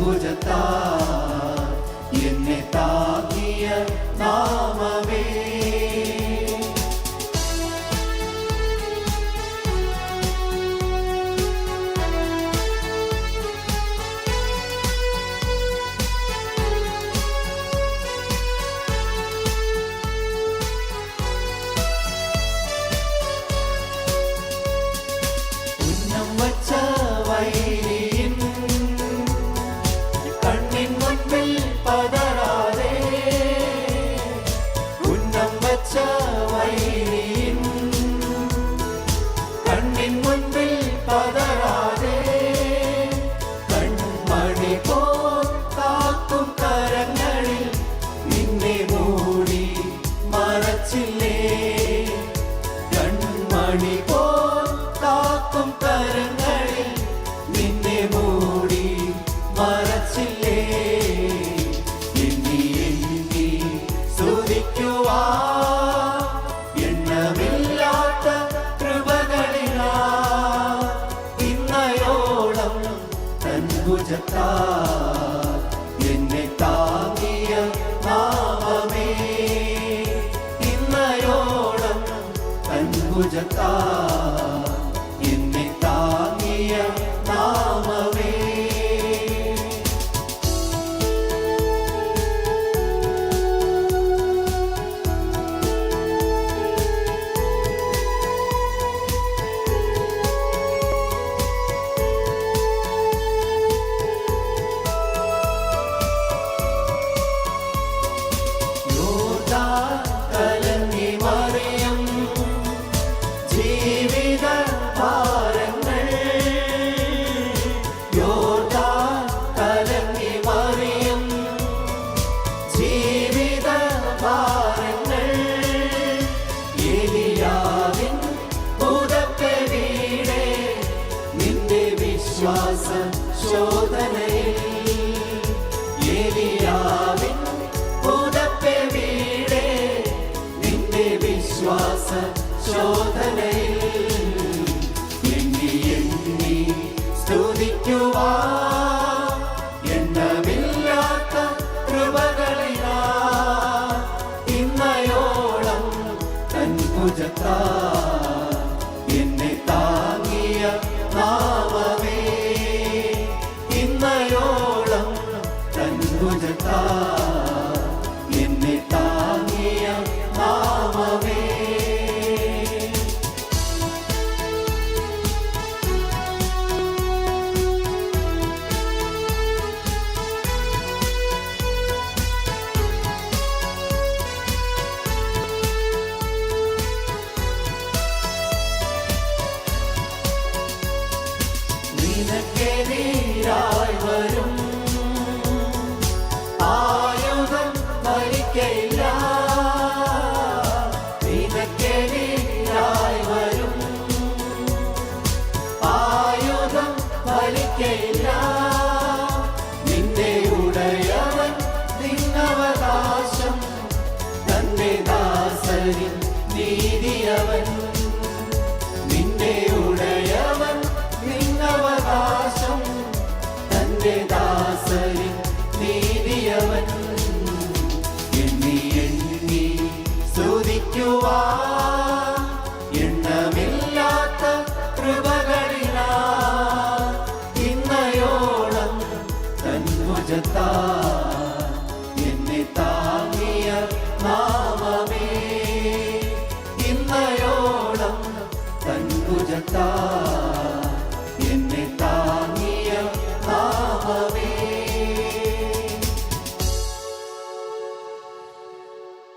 തൻഭുജത്താ മറച്ചില്ലേ എണ്ണി എണ്ണി സ്തുതിക്കുവാ. എണ്ണമില്ലാത്ത കൃപകളിനാ ഇന്നയോളം തൻഭുജത്താ. എന്നെ താങ്ങിയ നാമമേ. ഇന്നയോളം തൻഭുജത്താ. വിശ്വാസ ശോധനയിൽ ഏലിയാവിൻ പുതപ്പെ നിന്റെ വിശ്വാസ ശോധനയിൽ എണ്ണി എണ്ണി സ്തുതിക്കുവാ എണ്ണമില്ലാത്ത കൃപകളിനാ ഇന്നയോളം തൻഭുജത്താ എന്നെ തൻഭുജത്താ എന്നെ താങ്ങിയ നാമമേ. ഇന്നയോളം തൻഭുജത്താ